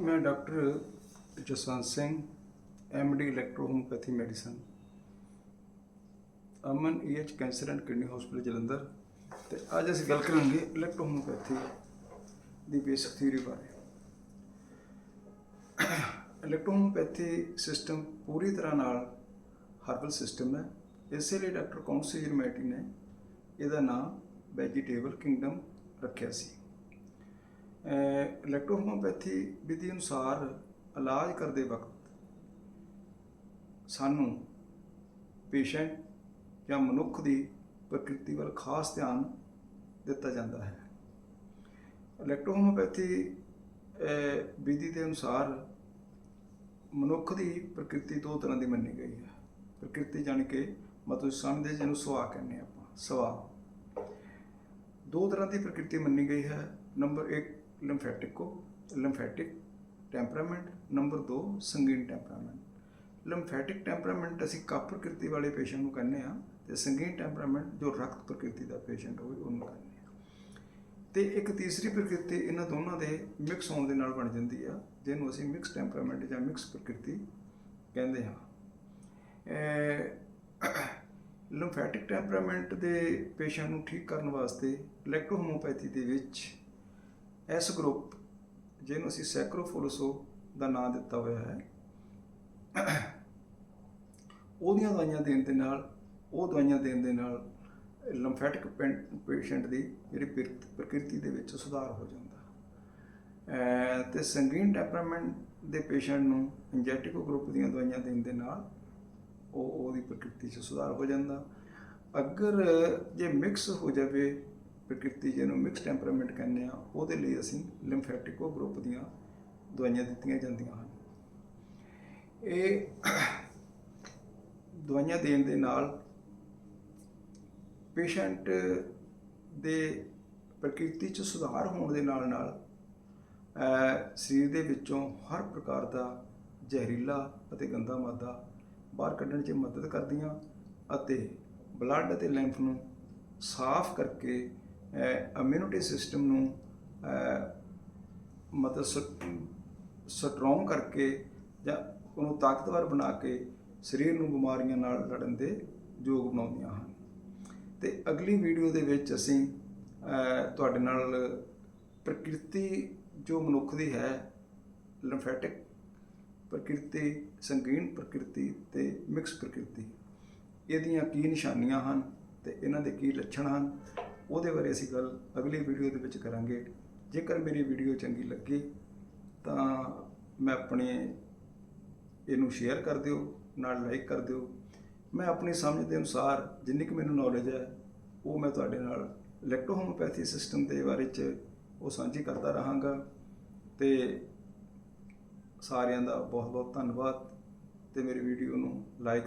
ਮੈਂ doctor Jaswant Singh D electrohomeopathy medicine Aman EH cancer and kidney hospital Jalandhar. ਤੇ ਅੱਜ ਅਸੀਂ ਗੱਲ ਕਰਾਂਗੇ ਇਲੈਕਟ੍ਰੋਹੋਮੋਪੈਥੀ ਦੀ ਬੇਸਿਕ ਥਿਊਰੀ ਬਾਰੇ। ਇਲੈਕਟ੍ਰੋਹੋਮੋਪੈਥੀ ਸਿਸਟਮ ਪੂਰੀ ਤਰ੍ਹਾਂ ਨਾਲ ਹਰਬਲ ਸਿਸਟਮ ਹੈ। ਇਸੇ ਲਈ ਡਾਕਟਰ ਕੌਂਸੀ ਮੈਟੀ ਨੇ ਇਹਦਾ ਨਾਮ ਵੈਜੀਟੇਬਲ ਕਿੰਗਡਮ ਰੱਖਿਆ ਸੀ। ਇਲੈਕਟ੍ਰੋਹੋਮੋਪੈਥੀ ਵਿਧੀ ਅਨੁਸਾਰ ਇਲਾਜ ਕਰਦੇ ਵਕਤ ਸਾਨੂੰ ਪੇਸ਼ੈਂਟ ਜਾਂ ਮਨੁੱਖ ਦੀ ਪ੍ਰਕਿਰਤੀ ਵੱਲ ਖਾਸ ਧਿਆਨ ਦਿੱਤਾ ਜਾਂਦਾ ਹੈ। ਇਲੈਕਟ੍ਰੋਹੋਮੋਪੈਥੀ ਵਿਧੀ ਦੇ ਅਨੁਸਾਰ ਮਨੁੱਖ ਦੀ ਪ੍ਰਕਿਰਤੀ ਦੋ ਤਰ੍ਹਾਂ ਦੀ ਮੰਨੀ ਗਈ ਹੈ। ਪ੍ਰਕਿਰਤੀ ਜਾਣੀ ਕਿ ਮਤਲਬ ਸਮਝਦੇ ਜਿਹਨੂੰ ਸੁਭਾਅ ਕਹਿੰਦੇ ਆਪਾਂ ਸੁਭਾਅ ਦੋ ਤਰ੍ਹਾਂ ਦੀ ਪ੍ਰਕਿਰਤੀ ਮੰਨੀ ਗਈ ਹੈ। Number 1 ਲਿੰਫੈਟਿਕੋ lymphatic temperament number 2 sanguine temperament lymphatic temperament ਅਸੀਂ ਕਫ ਪ੍ਰਕਿਰਤੀ ਵਾਲੇ ਪੇਸ਼ੈਂਟ ਨੂੰ ਕਹਿੰਦੇ ਆ ਤੇ ਸੰਗੀਨ ਟੈਂਪਰਾਮੈਂਟ ਜੋ ਰਕਤ ਪ੍ਰਕਿਰਤੀ ਦਾ ਪੇਸ਼ੈਂਟ ਹੋਵੇ, ਉਹਨੂੰ ਕਹਿੰਦੇ ਆ ਤੇ ਇੱਕ ਤੀਸਰੀ ਪ੍ਰਕਿਰਤੀ ਇਹਨਾਂ ਦੋਨਾਂ ਦੇ ਮਿਕਸ ਹੋਣ ਦੇ ਨਾਲ ਬਣ ਜਾਂਦੀ ਆ, ਜਿਹਨੂੰ ਅਸੀਂ ਮਿਕਸ ਟੈਂਪਰਾਮੈਂਟ ਜਾਂ ਮਿਕਸ ਪ੍ਰਕਿਰਤੀ ਕਹਿੰਦੇ ਹਾਂ। ਲਿੰਫੈਟਿਕ ਟੈਂਪਰਾਮੈਂਟ ਦੇ ਪੇਸ਼ੈਂਟ ਨੂੰ ਠੀਕ ਕਰਨ ਵਾਸਤੇ ਇਲੈਕਟ੍ਰੋਹੋਮੋਪੈਥੀ ਦੇ ਵਿੱਚ ਇਸ ਗਰੁੱਪ, ਜਿਹਨੂੰ ਅਸੀਂ ਸੈਕਰੋਫੋਲੋਸੋ ਦਾ ਨਾਮ ਦਿੱਤਾ ਹੋਇਆ ਹੈ, ਉਹਦੀਆਂ ਦਵਾਈਆਂ ਦੇਣ ਦੇ ਨਾਲ, ਉਹ ਦਵਾਈਆਂ ਦੇਣ ਦੇ ਨਾਲ ਲਿੰਫੈਟਿਕ ਪੇਸ਼ੈਂਟ ਦੀ ਜਿਹੜੀ ਪ੍ਰਕਿਰਤੀ ਦੇ ਵਿੱਚ ਸੁਧਾਰ ਹੋ ਜਾਂਦਾ। ਅਹ ਤੇ ਸੰਗੀਨ ਟੈਂਪਰਾਮੈਂਟ ਦੇ ਪੇਸ਼ੈਂਟ ਨੂੰ ਇੰਜੈਕਟਿਵ ਗਰੁੱਪ ਦੀਆਂ ਦਵਾਈਆਂ ਦੇਣ ਦੇ ਨਾਲ ਉਹ ਉਹਦੀ ਪ੍ਰਕਿਰਤੀ 'ਚ ਸੁਧਾਰ ਹੋ ਜਾਂਦਾ। ਅਗਰ ਜੇ ਮਿਕਸ ਹੋ ਜਾਵੇ ਪ੍ਰਕਿਰਤੀ ਜਿਹਨੂੰ ਮਿਕਸ ਟੈਂਪਰਾਮੈਂਟ ਕਹਿੰਦੇ ਆ ਉਹਦੇ ਲਈ ਅਸੀਂ ਲਿੰਫੈਟਿਕੋ ਗਰੁੱਪ ਦੀਆਂ ਦਵਾਈਆਂ ਦਿੱਤੀਆਂ ਜਾਂਦੀਆਂ ਹਨ। ਇਹ ਦਵਾਈਆਂ ਦੇਣ ਦੇ ਨਾਲ ਪੇਸ਼ੈਂਟ ਦੇ ਪ੍ਰਕਿਰਤੀ 'ਚ ਸੁਧਾਰ ਹੋਣ ਦੇ ਨਾਲ ਨਾਲ ਸਰੀਰ ਦੇ ਵਿੱਚੋਂ ਹਰ ਪ੍ਰਕਾਰ ਦਾ ਜ਼ਹਿਰੀਲਾ ਅਤੇ ਗੰਦਾ ਮਾਦਾ ਬਾਹਰ ਕੱਢਣ 'ਚ ਮਦਦ ਕਰਦੀਆਂ ਅਤੇ ਬਲੱਡ ਅਤੇ ਲੈਂਫ ਨੂੰ ਸਾਫ਼ ਕਰਕੇ ਇਮਿਊਨਿਟੀ ਸਿਸਟਮ ਨੂੰ ਅਹ, ਮਤਲਬ ਸਟਰੋਂਗ ਕਰਕੇ ਜਾਂ ਉਹਨੂੰ ਤਾਕਤਵਰ ਬਣਾ ਕੇ ਸਰੀਰ ਨੂੰ ਬਿਮਾਰੀਆਂ ਨਾਲ ਲੜਨ ਦੇ ਯੋਗ ਬਣਾਉਂਦੀਆਂ ਹਨ। ਤੇ ਅਗਲੀ ਵੀਡੀਓ ਦੇ ਵਿੱਚ ਅਸੀਂ ਤੁਹਾਡੇ ਨਾਲ ਪ੍ਰਕਿਰਤੀ ਜੋ ਮਨੁੱਖ ਦੀ ਹੈ ਲਿੰਫੈਟਿਕ ਪ੍ਰਕਿਰਤੀ ਸੰਗੀਨ ਪ੍ਰਕਿਰਤੀ ਤੇ ਮਿਕਸ ਪ੍ਰਕਿਰਤੀ ਇਹਦੀਆਂ ਕੀ ਨਿਸ਼ਾਨੀਆਂ ਹਨ ਤੇ ਇਹਨਾਂ ਦੇ ਕੀ ਲੱਛਣ ਹਨ? ਉਹਦੇ ਬਾਰੇ ਅਸੀਂ ਗੱਲ ਅਗਲੀ ਵੀਡੀਓ ਦੇ ਵਿੱਚ ਕਰਾਂਗੇ। ਜੇਕਰ ਮੇਰੀ ਵੀਡੀਓ ਚੰਗੀ ਲੱਗੀ, ਤਾਂ ਮੈਂ ਆਪਣੇ ਇਹਨੂੰ ਸ਼ੇਅਰ ਕਰ ਦਿਓ, ਨਾਲ ਲਾਈਕ ਕਰ ਦਿਓ। ਮੈਂ ਆਪਣੀ ਸਮਝ ਦੇ ਅਨੁਸਾਰ ਜਿੰਨੀ ਕੁ ਮੈਨੂੰ ਨੌਲੇਜ ਹੈ, ਉਹ ਮੈਂ ਤੁਹਾਡੇ ਨਾਲ ਇਲੈਕਟ੍ਰੋ ਹੋਮੋਪੈਥੀ ਸਿਸਟਮ ਦੇ ਬਾਰੇ ਚ ਉਹ ਸਾਂਝੀ ਕਰਦਾ ਰਹਾਂਗਾ। ਤੇ ਸਾਰਿਆਂ ਦਾ ਬਹੁਤ ਬਹੁਤ ਧੰਨਵਾਦ। ਤੇ ਮੇਰੀ ਵੀਡੀਓ ਨੂੰ ਲਾਈਕ